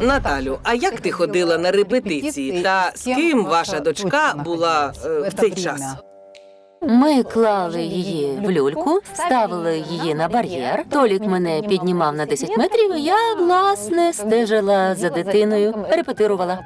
Наталю, а як ти ходила на репетиції? Та з ким ваша дочка була е, в цей час? Ми клали її в люльку, ставили її на бар'єр. Толік мене піднімав на 10 метрів. Я власне стежила за дитиною, репетирувала.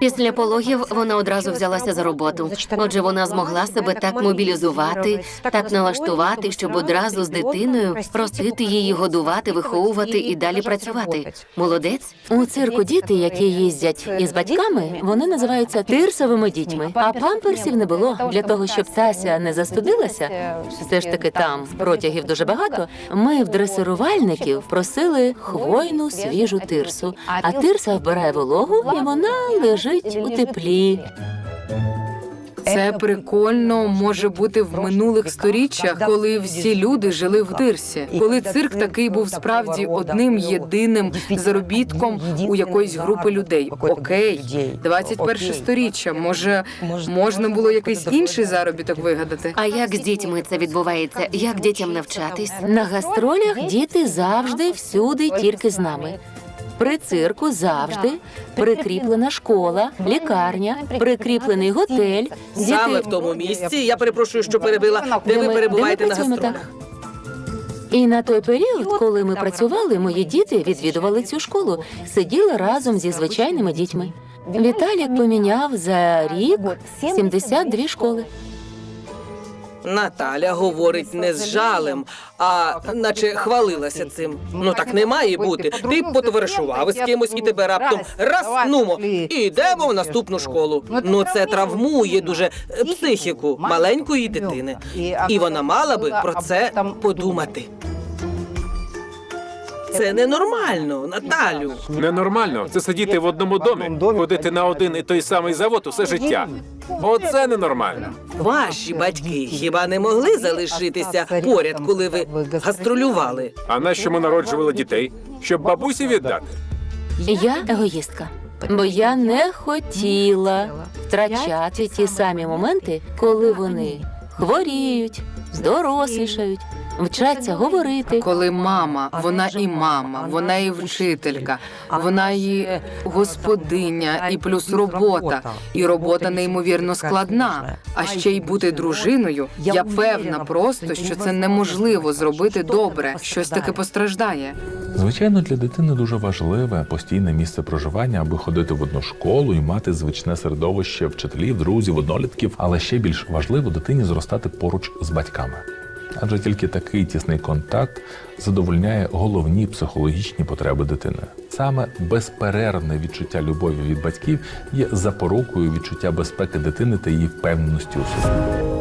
Після пологів вона одразу взялася за роботу. Отже, вона змогла себе так мобілізувати, так налаштувати, щоб одразу з дитиною просити її годувати, виховувати і далі працювати. Молодець. У цирку діти, які їздять із батьками, вони називаються тирсовими дітьми. А памперсів не було для того, щоб Тася не застудилася. Все ж таки там протягів дуже багато. Ми в дресирувальників просили хвойну свіжу тирсу. А тирса вбирає вологу, і вона лежить у теплі. Це прикольно може бути в минулих сторіччях, коли всі люди жили в дирсі, коли цирк такий був справді одним єдиним заробітком у якоїсь групи людей. Окей, 21 сторіччя. Може, можна було якийсь інший заробіток вигадати? А як з дітьми це відбувається? Як дітям навчатись? На гастролях діти завжди всюди тільки з нами. При цирку завжди прикріплена школа, лікарня, прикріплений готель. Саме в тому місці, я перепрошую, що перебила, де ви перебуваєте на гастролях. І на той період, коли ми працювали, мої діти відвідували цю школу, сиділи разом зі звичайними дітьми. Віталік поміняв за рік 72 школи. Наталя говорить не з жалем, а наче хвалилася цим. Ну так не має бути. Ти потоваришував із кимось і тебе раптом раз нумо і йдемо в наступну школу. Ну це травмує дуже психіку маленької дитини. І вона мала би про це подумати. Це ненормально, Наталю. Ненормально це сидіти в одному домі, ходити на один і той самий завод усе життя. Оце ненормально. Ваші батьки хіба не могли залишитися поряд, коли ви гастролювали? А нащо ми народжували дітей? Щоб бабусі віддати? Я егоїстка, бо я не хотіла втрачати ті самі моменти, коли вони хворіють, дорослішають, вчаться говорити. Коли мама, вона і мама, вона і вчителька, вона і господиня, і плюс робота. І робота неймовірно складна. А ще й бути дружиною. Я певна просто, що це неможливо зробити добре. Щось таке постраждає. Звичайно, для дитини дуже важливе постійне місце проживання, аби ходити в одну школу і мати звичне середовище вчителів, друзів, однолітків. Але ще більш важливо дитині зростати поруч з батьками. Адже тільки такий тісний контакт задовольняє головні психологічні потреби дитини. Саме безперервне відчуття любові від батьків є запорукою відчуття безпеки дитини та її впевненості у собі.